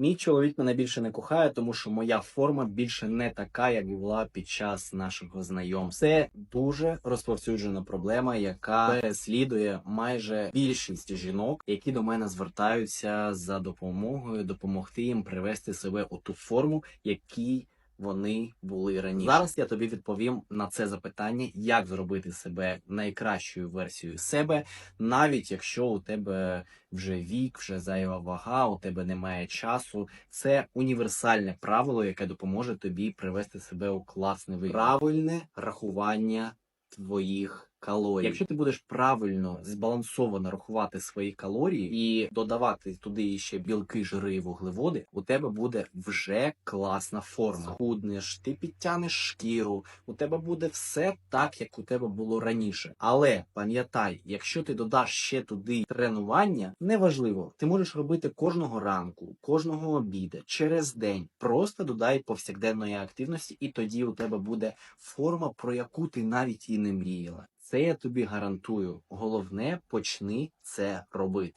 Мій чоловік мене більше не кохає, тому що моя форма більше не така, як була під час нашого знайомства. Це дуже розповсюджена проблема, яка переслідує майже більшість жінок, які до мене звертаються за допомогою, допомогти їм привести себе у ту форму, якій вони були раніше. Зараз я тобі відповім на це запитання, як зробити себе найкращою версією себе, навіть якщо у тебе вже вік, вже зайва вага, у тебе немає часу. Це універсальне правило, яке допоможе тобі привести себе у класний вигляд. Правильне рахування твоїх. Калорій. Якщо ти будеш правильно збалансовано рахувати свої калорії і додавати туди ще білки, жири і вуглеводи, у тебе буде вже класна форма. Худнеш, ти підтягнеш шкіру, у тебе буде все так, як у тебе було раніше. Але пам'ятай, якщо ти додаш ще туди тренування, неважливо, ти можеш робити кожного ранку, кожного обіду, через день. Просто додай повсякденної активності, і тоді у тебе буде форма, про яку ти навіть і не мріяла. Це я тобі гарантую. Головне, почни це робити.